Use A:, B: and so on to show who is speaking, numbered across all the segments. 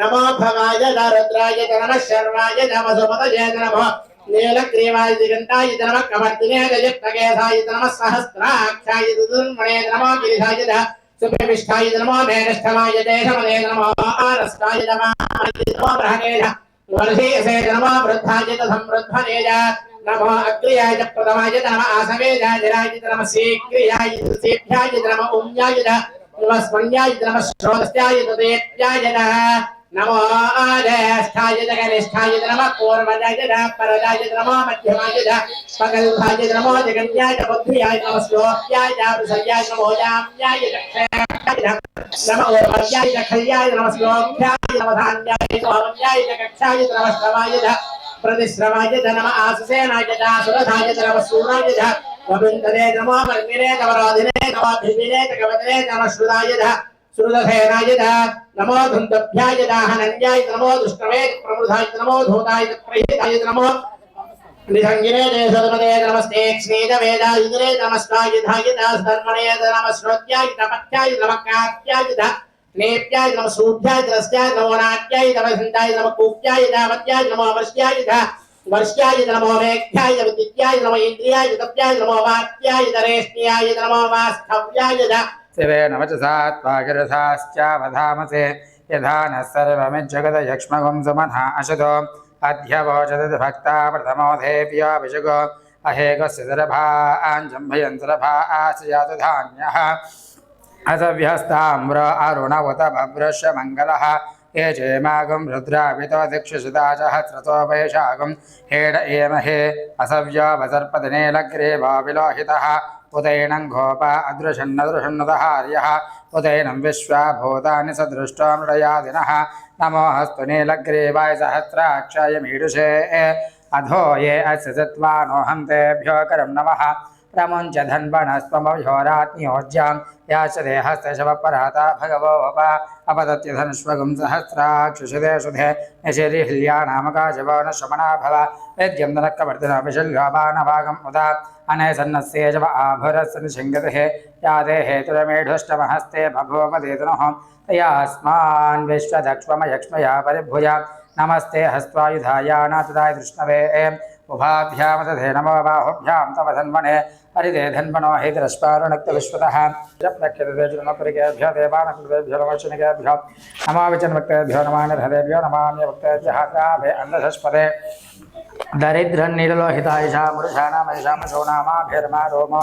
A: నమో. భవాయ రుద్రాయ నమ. శర్వాయ నమ సుమతయ నమ. నీలగ్రీవాయ దిగంతాయ నమ. కమర్దినే జయప్రగేధాయ నమ. సహస్రాక్షాయ దుర్మణే నమో. గిరిధాయ సుప్రమిష్టాయ నమో. మేనష్టమాయ దేశమనే నమో. ఆరస్తాయ నమో. నమో వర్షేసే నమో. వృద్ధాయ సమృద్ధనేయ नमो मेनिष्ठमाय च शमने च नमो आरस्ताय च नमो बृहणे च वर्षेसे च नमो वृद्धाय च संवृद्धने च नमो अग्र्याय च प्रथमाय च नमः आसवेजाय च नमः शीघ्रियाय च सेभ्याय च नमः उम्याय च नमः स्मन्याय च नमः श्रोतस्याय च देव्याय च नमो ज्येष्ठाय च कनिष्ठाय च नमः पूर्वजाय च परजाय च नमो मध्यमाय च पगल्भाय च नमो जगन्याय च बुद्ध्याय च नमः श्लोक्याय च वृषयाय च नमो जाम्याय च क्षेत्राय च नमः ओर्वर्याय च खल्याय च नमः श्लोक्याय च नमः धान्याय च वामन्याय च कक्षाय च नमः श्रवाय च प्रतिश्रवाय च नमः आसुसेनाय च सुरथाय च नमः सूराय च गोविन्दने नमो वर्मिने च वरोधिने नमो भिन्दिने च कवचने च नमः श्रुताय च श्रुतसेनाय च नमो धुन्दभ्याय च हनन्याय च नमो दुष्टवे च प्रमुधाय च नमो धूताय च प्रहिताय च नमो निसङ्गिने च सदमते च नमस्ते क्ष्णे च वेदायुधने च नमस्कायुधाय च धर्मणे च नमः श्रोत्याय च पथ्याय च नमः कात्याय च नेप्याय नम सूभ्याय दस्याय नमो नाट्याय नम सिंधाय नम कूप्याय दावत्याय नमः वर्ष्याय धा वर्ष्याय नमो वेख्याय वित्याय नमः इंद्रियाय तप्याय नमो नमः दरेष्ण्याय नमो वास्तव्याय नमः
B: शिवे नमचसा त्वागिरसाश्चावधामसे यथा नः सर्वमिज्जगद यक्ष्मगुं सुमनः अशतो अध्यवोचतद्भक्ता प्रथमोऽधेऽप्याभिषगो असभ्यस्ताम्र अरुणवत भभ्रश्य मङ्गलः ये चेमागं रुद्राभितो दिक्षुषिता सहस्रतो वैशाखं हेड एमहे असव्योपसर्पदिनेलग्रे वाविलोहितः उदैनं गोप अदृशन्नदृशन्नदहार्यः उदैनं विश्वा भूतानि सदृष्टो मृडयादिनः नमो हस्तु नीलग्रीवाय सहस्राक्षाय मीडुषे अधो ये अस्य चत्वानोऽहं तेभ्यो करं नमः प्रमुञ्च धन्वणस्त्वमयोरात्मियोज्यां याचते हस्तशवपराता भगवो वप। अपतत्य धनुष्वगुं न भव वेद्यं धनक्रवर्तिनो उदा। अने सन्नस्येजव या ते हेतुरमेढुष्टमहस्ते तया अस्मान् नमस्ते हस्त्वायुधाय अनाथदाय उभाभ्याम उभाभ्यामदधे नमो बाहुभ्याम तव धन्वने हरिदे धन्वनो हैदरस्पारुणक्तविश्वतः प्रख्यतेभ्यो देवानकृतेभ्यो नमोचनिकेभ्यो नमाविचनभक्तेभ्यो नमानिर्हरेभ्यो नमान्यभक्तेभ्यः काभे अन्धधस्पदे दरिद्रन्नीलोहितायिषा मुरुषाणामयिषामशो नामाभिर्मा रोमो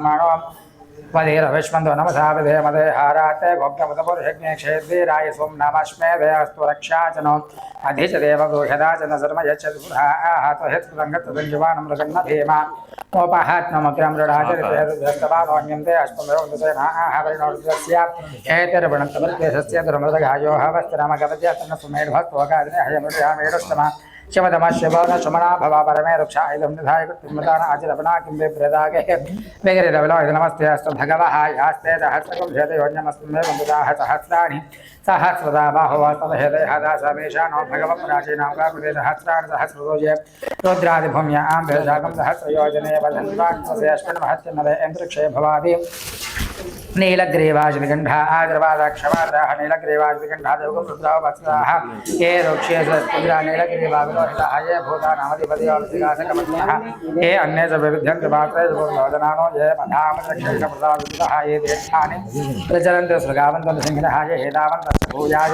B: Mà. विश्वन्तो नमसा विधे मदे हाराते भोग्यमुदपुरुषज्ञे क्षेत्रीराय सों नमस्मे दयास्तु रक्षा च नो अधि च देवगोषदा च न सर्व यच्छतु पुराः त्वहित्सङ्गत्तदञ्जुवानं मृगन्न भीमा मोपहात्ममग्रं रुडाचरितस्तवानोन्यन्ते अष्टमयोन्दसेनाहरिणोर्जस्य एतिर्वणन्तमर्देशस्य दुर्मृदगायो हवस्तिरमगवद्यतन्न सुमेढभक्तोगादिने हयमृडयामेडुष्टमा शिवदम शिवन सुमना भव परमे रक्षा इदं निधाय कृत्रिमदान आचिरपना किं विप्रदागे वेगिरिरविलो इति नमस्ते अस्तु भगवः यास्ते सहस्रकं भेदयोन्यमस्मिन् बन्धुदाः सहस्राणि सहस्रदा बाहुवास्तदहेदयः समेषा नो भगवः प्राचीनां काकुले सहस्राणि सहस्रतो ये रुद्रादिभूम्या आं भेदाकं सहस्रयोजने वधन्वान् स्वसे अश्विन् महत्यन्नदे अन्तरिक्षे भवादि నీలగ్రీవాశిగంఠ ఆగ్రవాదాక్షవాదాహ నీలగ్రీవాశిగంఠా దేవగృద్రావత్సాహ ఏ రోక్ష్యేశ్వర నీలగ్రీవావిరోహితాహ ఏ భూతానామధిపతిగాసకమత్యాహ ఏ అన్నే చ వివిధ్యంతిపాత్రేదనానో ఏ మధామక్షేషప్రదావిదుహ ఏ దేశాని ప్రచలంత స్వగావంతంత సింహినహ ఏ హేదావంత భూయాగ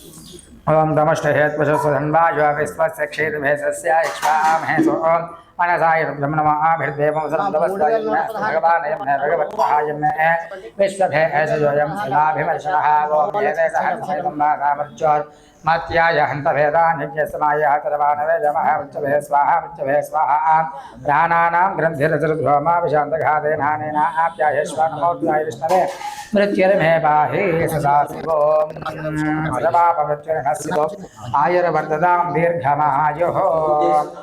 B: ओम दमष्टहेत्वशस्वधन्वायुवाविस्वस्य क्षेत्रभेषस्याक्ष्वामहेसो ओम् अनसाय भगवानयम्भगवत्सहायम् विश्वभे ऐषजोयं सदाभिमर्शनः मत्याय हन्तभेदान्यज्ञसमायः करवानवे यमः मृत्युभे स्वाहा मृत्युभे स्वाहा। प्राणानां ग्रन्थिरतिर्ध्वमा विशान्तघातेनानेनाप्यायश्वा नमोद्याय विष्णवे। मृत्युर्मेवाहे सदा शिवो। आयुर्वर्धदां दीर्घमायुः।